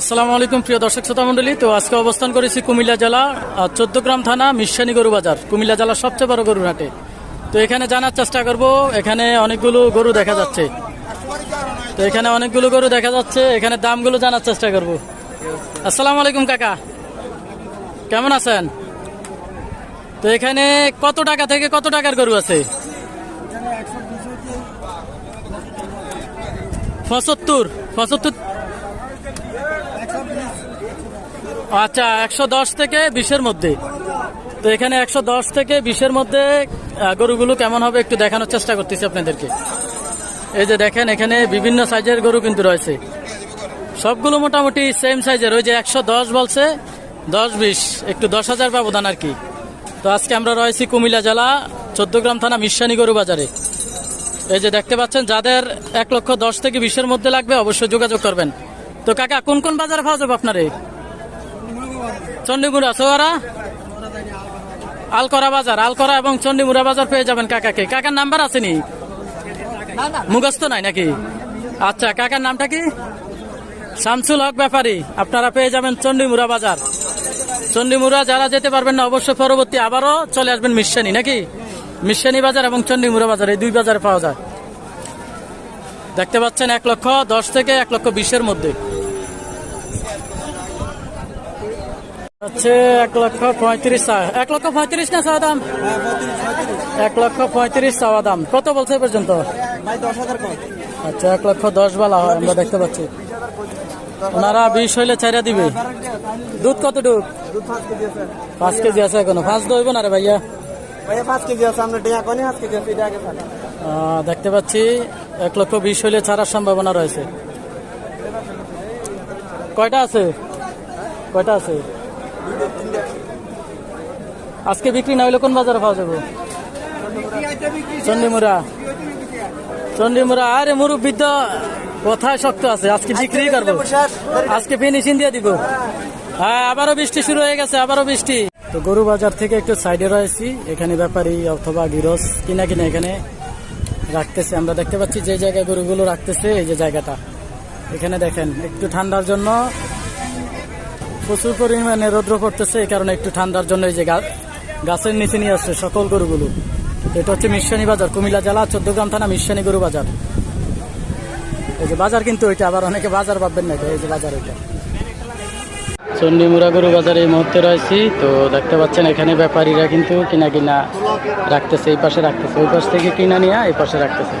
আসসালামু আলাইকুম, প্রিয় দর্শক শ্রোতা মন্ডলী তো আজকে অবস্থান করেছি কুমিল্লা জেলা চোদ্দগ্রাম থানা মিশানি গরু বাজার, কুমিল্লা জেলার সবচেয়ে বড় গরুর হাটে। তো এখানে জানার চেষ্টা করব, এখানে অনেকগুলো গরু দেখা যাচ্ছে। তো এখানে অনেকগুলো গরু দেখা যাচ্ছে, এখানে দামগুলো জানার চেষ্টা করব। আসসালামু আলাইকুম, কাকা। কেমন আছেন? তো এখানে কত টাকা থেকে কত টাকার গরু আছে? পঁচাত্তর পঁচাত্তর আচ্ছা একশো দশ থেকে বিশের মধ্যে। তো এখানে একশো দশ থেকে বিশের মধ্যে গরুগুলো কেমন হবে একটু দেখানোর চেষ্টা করতেছি আপনাদেরকে। এই যে দেখেন, এখানে বিভিন্ন সাইজের গরু কিন্তু রয়েছে। সবগুলো মোটামুটি সেম সাইজের ওই যে একশো দশ বলছে, দশ বিশ, একটু দশ হাজার ব্যবধান আর কি। তো আজকে আমরা রয়েছি কুমিল্লা জেলা, চোদ্দগ্রাম থানা মিশানি গরু বাজারে। এই যে দেখতে পাচ্ছেন, যাদের এক লক্ষ দশ থেকে বিশের মধ্যে লাগবে অবশ্যই যোগাযোগ করবেন। তো কাকা, কোন কোন বাজারে পাওয়া যাবে আপনারে? চণ্ডীমুড়া সোয়ারা আলকরা বাজার, আলকরা এবং চণ্ডীমুড়া বাজার পেয়ে যাবেন কাকাকে। কাকার নাম্বার আছে নি? মুখস্থ নাই নাকি? আচ্ছা কাকার নামটা কি? শামসুল হক ব্যাপারী, আপনারা পেয়ে যাবেন চণ্ডীমুড়া বাজার। চণ্ডীমুড়া যারা যেতে পারবেন না, অবশ্যই পরবর্তী আবারও চলে আসবেন মিশানি নাকি? মিশানি বাজার এবং চণ্ডীমুড়া বাজার, এই দুই বাজারে পাওয়া যায়। দেখতে পাচ্ছেন এক লক্ষ দশ থেকে এক লক্ষ বিশের মধ্যে। হচ্ছে এক লক্ষ পঁয়ত্রিশ এক লক্ষ পঁয়ত্রিশ না চাওয়া দাম? এক লক্ষ পঁয়ত্রিশ চাওয়া দাম। কত বলছে পর্যন্ত? আচ্ছা এক লক্ষ দশ বেলা হয় আমরা দেখতে পাচ্ছি। ওনারা বিশ হইলে চাইরা দিবে। দুধ কত ডুব পাঁচ কেজি আছে এখনও। পাঁচ দইব না রে ভাইয়া? দেখতে পাচ্ছি এক লক্ষ বিশ হইলে ছাড়ার সম্ভাবনা রয়েছে। কয়টা আছে? কয়টা আছে? আজকে বিক্রি না হইলে কোন বাজারে পাওয়া যাবে? চন্ডিমুরা চন্ডিমুরা আরে মুরব্বী তো কোথায় শক্ত আছে। আজকে বিক্রি করব। আজকে ফিনিশিং দিয়ে দিব। হ্যাঁ আবারও বৃষ্টি শুরু হয়ে গেছে আবারও বৃষ্টি। তো গরু বাজার থেকে একটু সাইডে রয়েছি। এখানে ব্যাপারী অথবা গিরস কিনা কিনা এখানে রাখতেছে। আমরা দেখতে পাচ্ছি যে জায়গায় গরুগুলো রাখতেছে এই যে জায়গাটা। এখানে দেখেন একটু ঠান্ডার জন্য প্রচুর পরিমাণে রৌদ্র পড়তেছে, এই কারণে একটু ঠান্ডার জন্য এই যে গাছের নিচে নিয়ে আসছে সকল গরুগুলো। এটা হচ্ছে মিশানি বাজার, কুমিল্লা জেলা, চোদ্দগ্রাম থানা, মিশানি গরু বাজার। এই যে বাজার কিন্তু ওইটা, আবার অনেকে বাজার পাবেন না এই যে বাজার ওইটা। চন্ডিমুরা গরু বাজারে এই মুহূর্তে রয়েছি, তো দেখতে পাচ্ছেন এখানে ব্যাপারীরা কিন্তু কিনা কিনা রাখতেছে, এই পাশে রাখতেছে, ওই পাশ থেকে কিনা নিয়ে এই পাশে রাখতেছে।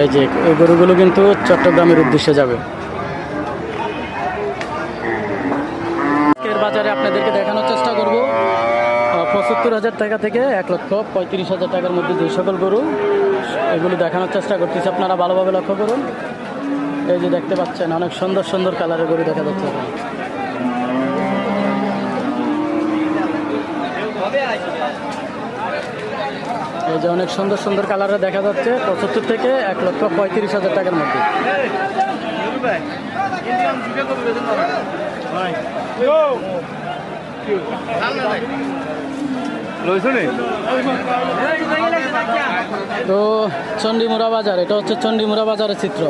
এই যে এই গরুগুলো কিন্তু চট্টগ্রামের উদ্দেশ্যে যাবে আজকের বাজারে আপনাদেরকে দেখানোর চেষ্টা করব পঁচাত্তর হাজার টাকা থেকে এক লক্ষ পঁয়ত্রিশ হাজার টাকার মধ্যে যে সকল গরু এগুলো দেখানোর চেষ্টা করতেছি আপনারা ভালোভাবে লক্ষ্য করুন এই যে দেখতে পাচ্ছেন অনেক সুন্দর সুন্দর কালারের গরু দেখা যাচ্ছে এই যে অনেক সুন্দর সুন্দর কালারে দেখা যাচ্ছে পঁচাত্তর থেকে এক লক্ষ পঁয়ত্রিশ হাজার টাকার মধ্যে তো চণ্ডীমুড়া বাজার এটা হচ্ছে চণ্ডীমুড়া বাজারের চিত্র।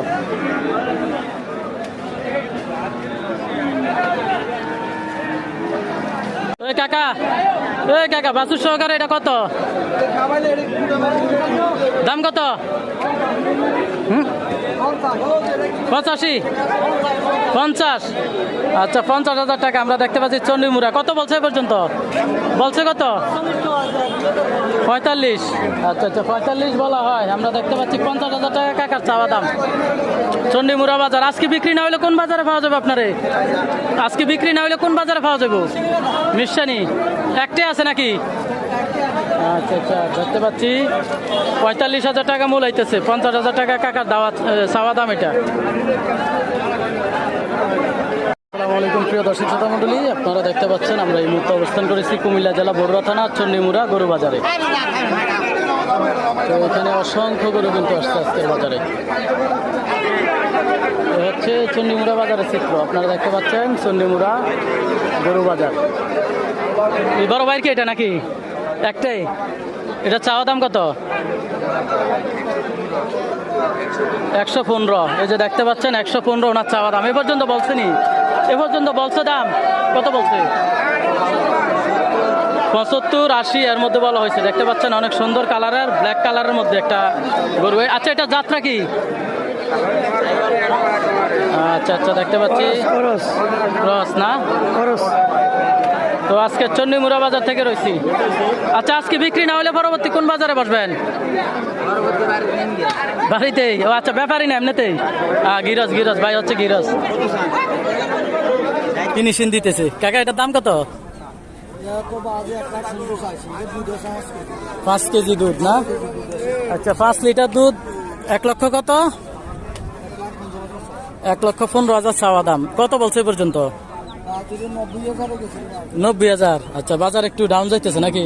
ওই কাকা ওই কাকা বাসুর সহকারে এটা কত? দাম কত? হুম? পঁচাশি। পঞ্চাশ। আচ্ছা পঞ্চাশ হাজার টাকা। আমরা দেখতে পাচ্ছি চণ্ডীমুড়া। কত বলছে পর্যন্ত? বলছে কত? পঁয়তাল্লিশ। আচ্ছা আচ্ছা পঁয়তাল্লিশ বলা হয়। আমরা দেখতে পাচ্ছি পঞ্চাশ হাজার টাকা কাকার চাওয়া দাম। চণ্ডীমুড়া বাজার। আজকে বিক্রি না হলে কোন বাজারে পাওয়া যাবে আপনারে? আজকে বিক্রি না হলে কোন বাজারে পাওয়া যাবে? মিশানি একটাই আছে নাকি? আচ্ছা আচ্ছা দেখতে পাচ্ছি পঁয়তাল্লিশ হাজার টাকা মূল আইতেছে পঞ্চাশ হাজার টাকা কাকার দাওয়াত এ, চাওয়া দাম এটা। আসসালামু প্রিয় দর্শক শ্রোতা মণ্ডলী আপনারা দেখতে পাচ্ছেন আমরা এই মুহূর্তে অবস্থান করেছি কুমিল্লা জেলা বড়ুয়া থানা চন্ডিমুড়া গরু বাজারে তো এখানে অসংখ্য গরু কিন্তু আসছে আজকের বাজারে। হচ্ছে চন্ডিমুড়া বাজারের চিত্র আপনারা দেখতে পাচ্ছেন চন্ডিমুড়া গরু বাজার বড় ভাইয়ের কি এটা নাকি? একটাই। এটা চাওয়া দাম কত? একশো পনেরো। এই যে দেখতে পাচ্ছেন একশো পনেরো ওনার চাওয়া দাম। এ পর্যন্ত বলছেনি এ পর্যন্ত বলছে দাম? কত বলছে? পঁচাত্তর আশি এর মধ্যে বলা হয়েছে। দেখতে পাচ্ছেন অনেক সুন্দর কালারের ব্ল্যাক কালারের মধ্যে একটা গরু। আচ্ছা এটা যাত্রা কি? আচ্ছা আচ্ছা দেখতে পাচ্ছি। রস না? তো আজকে চন্ডিমুড়া বাজার থেকে রয়েছি। আচ্ছা আজকে বিক্রি না হলে পরবর্তী কোন বাজারে বসবেন? বাড়িতেই? ও আচ্ছা ব্যাপারই না, এমনিতেই। গিরস গিরস ভাই হচ্ছে গিরস ফিনিশিং দিতেছে। কাকা, এটার দাম কত? পাঁচ কেজি দুধ, না? আচ্ছা পাঁচ লিটার দুধ এক লক্ষ কত? এক লক্ষ পনেরো হাজার চাওয়া দাম। কত বলছে পর্যন্ত? নব্বই হাজার। আচ্ছা বাজার একটু ডাউন যাইতেছে নাকি?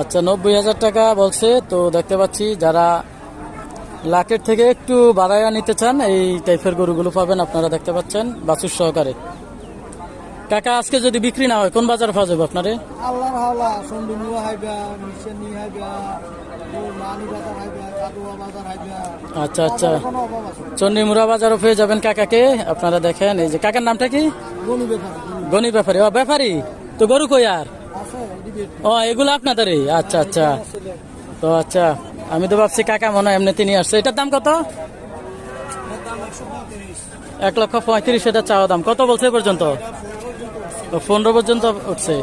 আচ্ছা নব্বই হাজার টাকা বলছে। তো দেখতে পাচ্ছি যারা লাখের থেকে একটু বাড়াইয়া নিতে চান, এই টাইপের গরুগুলো পাবেন আপনারা দেখতে পাচ্ছেন, বাছুর সহকারে। কাকা, আজকে যদি বিক্রি না হয়, কোন বাজার পাওয়া যাবে আপনারে? আল্লাহর বাজার বাজার আচ্ছা আচ্ছা। আছে বাজারও পেয়ে যাবেন কাকাকে। আপনারা দেখেন এই যে কাকার নামটা কি? গনি ব্যাপারী। ও ব্যাপারী? তো গরু কই আর? ও এগুলো আপনাদেরই? আচ্ছা আচ্ছা। তো আচ্ছা আমি তো ভাবছি কাকা মনে হয় এমনিতে নিয়ে আসছে। এটার দাম কত? এক লক্ষ পঁয়ত্রিশ এটা চাওয়া দাম। কত বলছে পর্যন্ত? পনেরো পর্যন্ত উঠছে।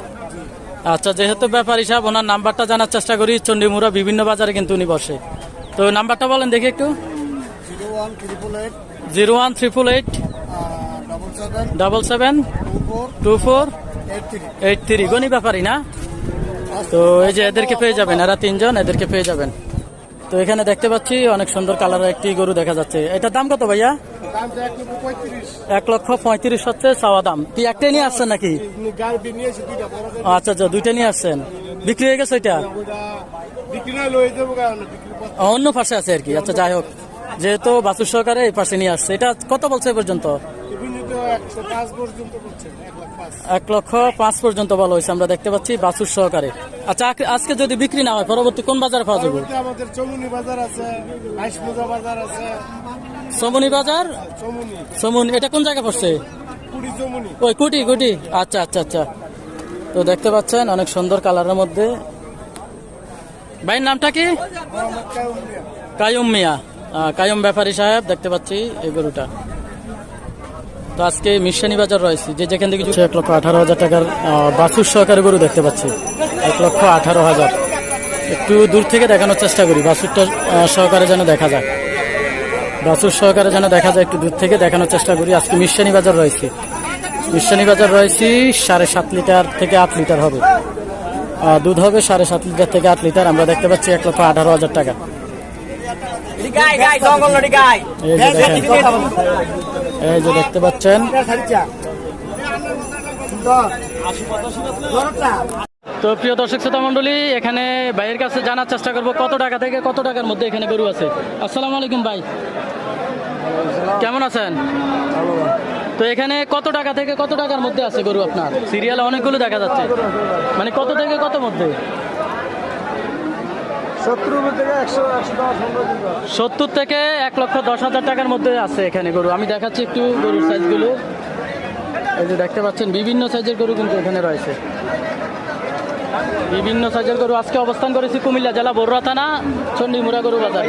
আচ্ছা যেহেতু ব্যাপার হিসাব ওনার নাম্বারটা জানার চেষ্টা করি, চণ্ডীমুড়া বিভিন্ন বাজারে কিন্তু উনি বসে। তো নাম্বারটা বলেন দেখি একটু। Zero one triple eight double seven two four eight three Gani ব্যাপারই না? তো এই যে এদেরকে পেয়ে যাবেন, এরা তিনজন, এদেরকে পেয়ে যাবেন। তো এখানে দেখতে পাচ্ছি অনেক সুন্দর কালারের একটি গরু দেখা যাচ্ছে। এটার দাম কত ভাইয়া? এক লক্ষ পঁয়ত্রিশ। হচ্ছে চাওয়া দাম। কি একটাই নিয়ে আসছেন নাকি? আচ্ছা আচ্ছা দুইটা নিয়ে আসছেন। বিক্রি হয়ে গেছে ও, অন্য পাশে আছে আর কি। আচ্ছা যাই হোক। যেহেতু বাসুর সহকারে এই পাশে নিয়ে আসছে। এটা কত বলছে পর্যন্ত? এক লক্ষ পাঁচ। পর্যন্ত বলা হয়েছে। আমরা দেখতে পাচ্ছি বাসুর সহকারে। আচ্ছা আজকে যদি বিক্রি না হয় পরবর্তী কোন বাজারে পাওয়া যাবে? আমাদের চমুনি বাজার আছে বাজার আছে। সমনি বাজার? চমুনি। সমুন এটা কোন জায়গায় পড়ছে? ওই কুটি কুটি। আচ্ছা আচ্ছা আচ্ছা। তো দেখতে পাচ্ছেন অনেক সুন্দর কালারের মধ্যে। ভাইয়ের নামটা কি? কায়ুম মিয়া। কায়ুম আহ, কায়ুম ব্যাপারী সাহেব দেখতে পাচ্ছি এই গরুটা। তো আজকে মিশানি বাজার রয়েছে যে যেখান থেকে এক লক্ষ আঠারো হাজার টাকার আহ, বাছুর সহকারে গরু দেখতে পাচ্ছি। এক লক্ষ আঠারো হাজার। একটু দূর থেকে দেখানোর চেষ্টা করি বাছুরটা আহ, সহকারে যেন দেখা যায়। বাছুর সহকারে যেন দেখা যায় একটু দূর থেকে দেখানোর চেষ্টা করি। আজকে মিশানি বাজার রয়েছে। মিশানি বাজার রয়েছে সাড়ে সাত লিটার থেকে আট লিটার হবে। দুধ হবে সাড়ে সাত লিটার থেকে আট লিটার। আমরা দেখতে পাচ্ছি এক লক্ষ আঠারো হাজার টাকা। এই যে দেখতে পাচ্ছেন। তো প্রিয় দর্শক শ্রোতা মন্ডলী এখানে ভাইয়ের কাছে জানার চেষ্টা করব কত টাকা থেকে কত টাকার মধ্যে এখানে গরু আছে। আসসালামু আলাইকুম ভাই। কেমন আছেন? তো এখানে কত টাকা থেকে কত টাকার মধ্যে আছে গরু আপনার? সিরিয়াল অনেকগুলো দেখা যাচ্ছে। মানে কত থেকে কত মধ্যে? সত্তর থেকে সত্তর এক লক্ষ দশ হাজার টাকার মধ্যে আছে এখানে গরু। আমি দেখাচ্ছি একটু গরুর সাইজগুলো এই যে দেখতে পাচ্ছেন বিভিন্ন সাইজের গরু কিন্তু এখানে রয়েছে। বিভিন্ন সাইজের গরু আজকে অবস্থান করেছি কুমিল্লা জেলা বড়ুয়া থানা চন্ডিমুড়া গরু বাজারে।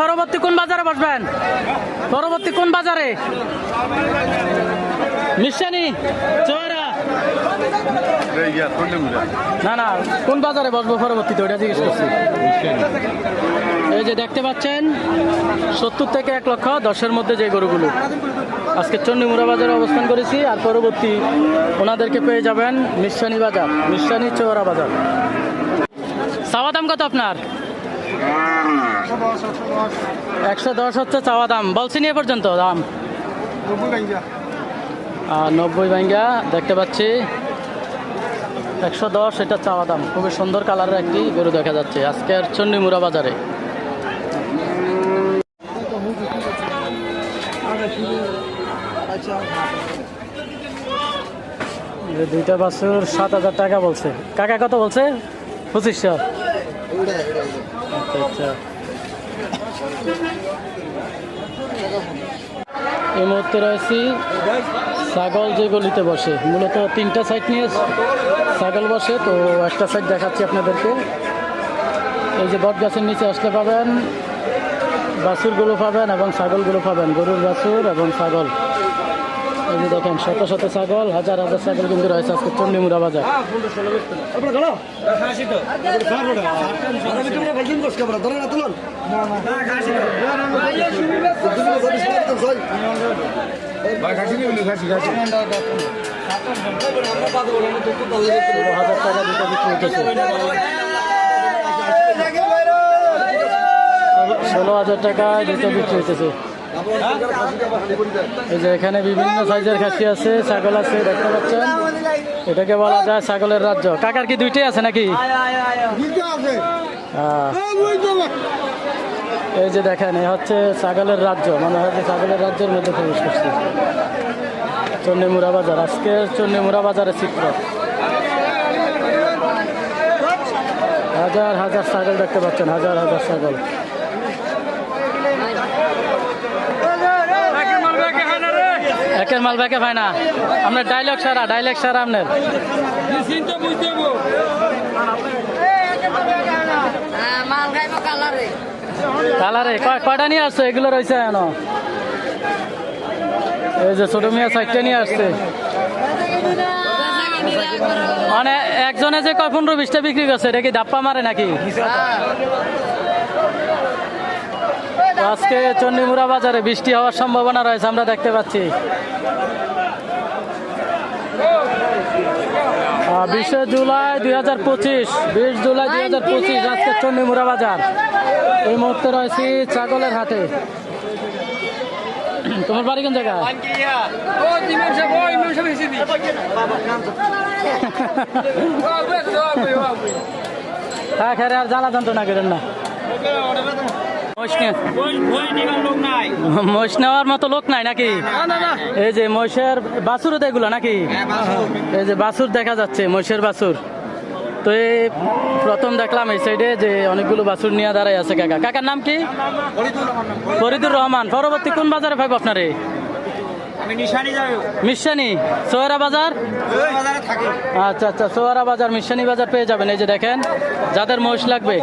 পরবর্তী কোন বাজারে বসবেন? পরবর্তী কোন বাজারে? মিশানি না না, কোন বাজারে বসবো পরবর্তীতে, ওটা জিজ্ঞেস করছি। এই যে দেখতে পাচ্ছেন, সত্তর থেকে এক লক্ষ দশের মধ্যে যে গরুগুলো। আজকে চন্ডিমুড়া বাজারে অবস্থান করেছি আর পরবর্তী ওনাদেরকে পেয়ে যাবেন মিশানি বাজার মিশানি চৌরা বাজার। চাওয়া দাম কত আপনার? একশো দশ হচ্ছে চাওয়া দাম। বলছি নিয়ে পর্যন্ত দাম? নব্বই ভাঙ্গা, দেখতে পাচ্ছি। একশো দশ, এটা চাওয়া দাম। খুবই সুন্দর কালারের একটি গরু দেখা যাচ্ছে আজকের চন্ডিমুড়া বাজারে যে দুইটা বাছুর সাত হাজার টাকা বলছে। কাকা কত বলছে? পঁচিশশো আচ্ছা আচ্ছা। এই মুহূর্তে রয়েছি ছাগল যে গলিতে বসে। মূলত তিনটা সাইড নিয়ে ছাগল বসে। তো একটা সাইড দেখাচ্ছি আপনাদেরকে। এই যে বট গাছের নিচে আসলে পাবেন, বাছুরগুলো পাবেন এবং ছাগলগুলো পাবেন। গরুর বাছুর এবং ছাগল। এই দেখেন, শত শত ছাগল, হাজার হাজার ছাগল কিন্তু রয়েছে আজকে চন্ডিমুরা বাজার। টাকা বিক্রি ষোলো হাজার টাকা দুটো বিক্রি হতেছে এই যে এখানে বিভিন্ন সাইজের খাসি আছে, ছাগল আছে, দেখতে পাচ্ছেন? এটাকে বলা যায় ছাগলের রাজ্য। কাকার কি দুইটাই আছে নাকি? এই যে দেখেন, এ হচ্ছে ছাগলের রাজ্য, মনে যে ছাগলের রাজ্যের মধ্যে প্রবেশ করছে। চন্ডিমুরা বাজার, আজকে চন্ডিমুরা বাজারের চিত্র। হাজার হাজার ছাগল দেখতে পাচ্ছেন, হাজার হাজার ছাগল। একের মাল ব্যাকে পায় না। আপনার ডাইলগ সারা ডাইলগ সারা আপনার। কালারে কয়টা নিয়ে আসছো? এগুলো রয়েছে কেন এই যে ছোট মিয়া সাইডটা নিয়ে আসছে। মানে একজনে যে কয়, পনেরো, বিশটা বিক্রি করছে, এটা কি দাপ্পা মারে নাকি? আজকে চন্ডিমুরা বাজারে বৃষ্টি হওয়ার সম্ভাবনা রয়েছে, আমরা দেখতে পাচ্ছি। বিশে জুলাই দুই হাজার পঁচিশ, বিশ জুলাই দুই হাজার পঁচিশ, আজকে চন্ডিমুরা বাজার। এই মুহূর্তে রয়েছি ছাগলের হাটে। তোমার বাড়ি কোন জায়গা হ্যাঁ খেরে আর জ্বালা যন্ত্রণা করেন না। নেওয়ার মতো লোক নাই নাকি? এই যে নাকি? এই যে বাছুর দেখা যাচ্ছে বাছুর। তো এই প্রথম দেখলাম এই সাইডে যে অনেকগুলো বাছুর নিয়ে দাঁড়াই আছে কাকা। কাকার নাম কি? ফরিদুর রহমান। পরবর্তী কোন বাজারে পাইব আপনারে? মিশানি? সোয়ারা বাজার? আচ্ছা আচ্ছা সোয়ারা বাজার মিশানি বাজার পেয়ে যাবেন। এই যে দেখেন যাদের মহিষ লাগবে।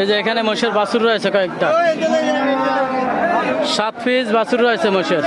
এই যে এখানে মহিষের বাছুর রয়েছে কয়েকটা। সাত পিস বাছুর রয়েছে মহিষের